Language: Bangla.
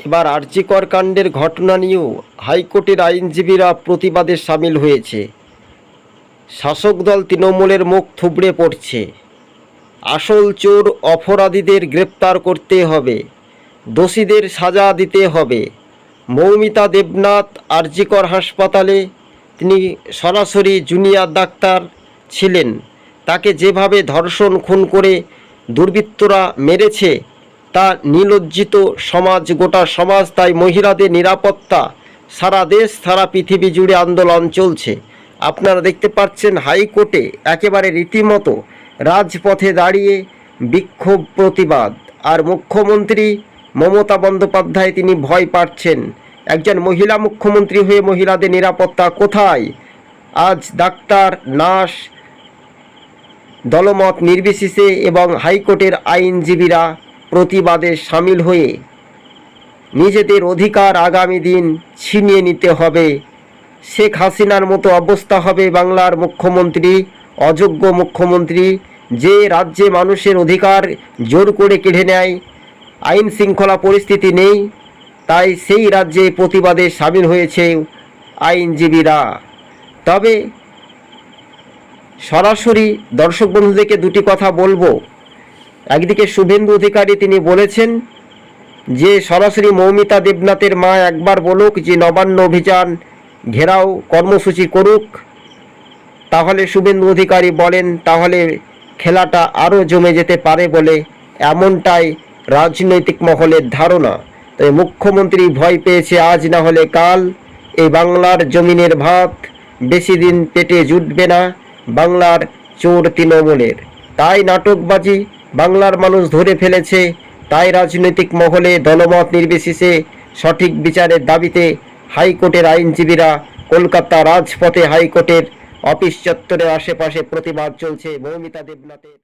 এবার আর্যিকর কাণ্ডের ঘটনা নিয়েও হাইকোর্টের আইনজীবীরা প্রতিবাদে সামিল হয়েছে। শাসক দল তৃণমূলের মুখ থুবড়ে পড়ছে। আসল চোর অপরাধীদের গ্রেপ্তার করতে হবে। দোষীদের সাজা দিতে হবে। মৌমিতা দেবনাথ আরজিকর হাসপাতালে তিনি সরাসরি জুনিয়র ডাক্তার ছিলেন। তাকে যেভাবে ধর্ষণ, খুন করে দুর্বৃত্তরা মেরেছে তা নিলজ্জিত সমাজ, গোটা সমাজ তাই মহিলাদের নিরাপত্তা। সারা দেশ, সারা পৃথিবী জুড়ে আন্দোলন চলছে। আপনারা দেখতে পাচ্ছেন হাইকোর্টে একেবারে রীতিমতো রাজপথে দাঁড়িয়ে বিক্ষোভ প্রতিবাদ। আর মুখ্যমন্ত্রী মমতা বন্দ্যোপাধ্যায় তিনি ভয় পাচ্ছেন। একজন মহিলা মুখ্যমন্ত্রী হয়ে মহিলাদের নিরাপত্তা কোথায়? আজ ডাক্তার, নার্স, দলমত নির্বিশেষে এবং হাইকোর্টের আইনজীবীরা প্রতিবাদে সামিল হয়ে নিজেদের অধিকার আগামী দিন ছিনিয়ে নিতে হবে। শেখ হাসিনার মতো অবস্থা হবে বাংলার মুখ্যমন্ত্রী, অযোগ্য মুখ্যমন্ত্রী, যে রাজ্যে মানুষের অধিকার জোর করে কেড়ে নেয়, আইন শৃঙ্খলা পরিস্থিতি নেই, তাই সেই রাজ্যে প্রতিবাদে সামিল হয়েছে আইনজীবীরা। তবে সরাসরি দর্শক বন্ধুদেরকে দুটি কথা বলব। একদিকে শুভেন্দু অধিকারী তিনি বলেছেন যে সরাসরি মৌমিতা দেবনাথের মা একবার বলুক যে নবান্ন অভিযান ঘেরাও কর্মসূচি করুক। তাহলে শুভেন্দু অধিকারী বলেন, তাহলে খেলাটা আরও জমে যেতে পারে বলে এমনটাই রাজনৈতিক মহলের ধারণা। তবে মুখ্যমন্ত্রী ভয় পেয়েছে, আজ না হলে কাল এই বাংলার জমিনের ভাত বেশি দিন পেটে জুটবে না বাংলার চোর তৃণমূলের। তাই নাটকবাজি বাংলার মানুষ ধরে ফেলেছে। তাই রাজনৈতিক মহলে দলমত নির্বিশেষে সঠিক বিচারের দাবিতে হাইকোর্টের আইনজীবীরা কলকাতা রাজপথে হাইকোর্টের অফিস চত্বরের আশেপাশে প্রতিবাদ চলছে। মৌমিতা দেবনাথের